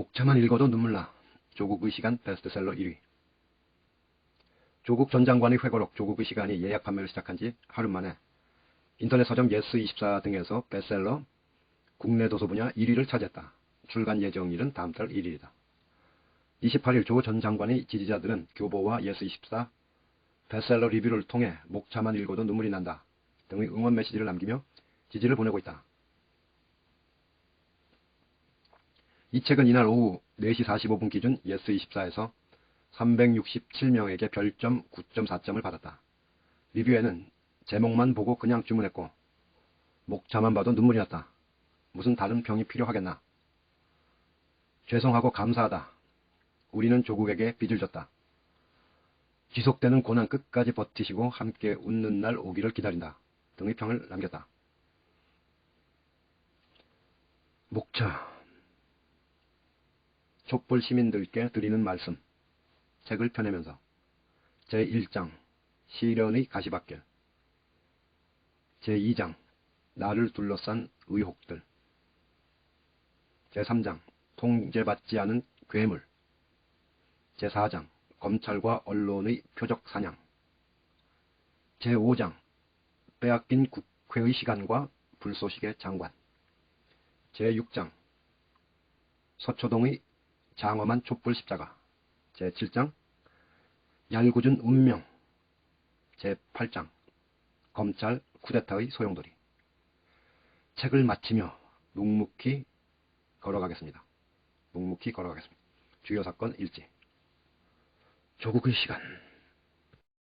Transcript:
목차만 읽어도 눈물 나. 조국의 시간 베스트셀러 1위. 조국 전 장관의 회고록 조국의 시간이 예약 판매를 시작한 지 하루 만에 인터넷 서점 예스24 등에서 베스트셀러 국내 도서 분야 1위를 차지했다. 출간 예정일은 다음 달 1일이다. 28일 조 전 장관의 지지자들은 교보와 예스24 베스트셀러 리뷰를 통해 목차만 읽어도 눈물이 난다 등의 응원 메시지를 남기며 지지를 보내고 있다. 이 책은 이날 오후 4시 45분 기준 예스24에서 367명에게 별점 9.4점을 받았다. 리뷰에는 제목만 보고 그냥 주문했고 목차만 봐도 눈물이 났다. 무슨 다른 평이 필요하겠나. 죄송하고 감사하다. 우리는 조국에게 빚을 졌다. 지속되는 고난 끝까지 버티시고 함께 웃는 날 오기를 기다린다. 등의 평을 남겼다. 목차 촛불 시민들께 드리는 말씀. 책을 펴내면서 제1장 시련의 가시밭길. 제2장 나를 둘러싼 의혹들. 제3장 통제받지 않은 괴물. 제4장 검찰과 언론의 표적 사냥. 제5장 빼앗긴 국회의 시간과 불쏘시개 장관. 제6장 서초동의 장엄한 촛불 십자가. 제7장 얄궂은 운명. 제8장 검찰 쿠데타의 소용돌이. 책을 마치며 묵묵히 걸어가겠습니다. 묵묵히 걸어가겠습니다. 주요 사건 일지. 조국의 시간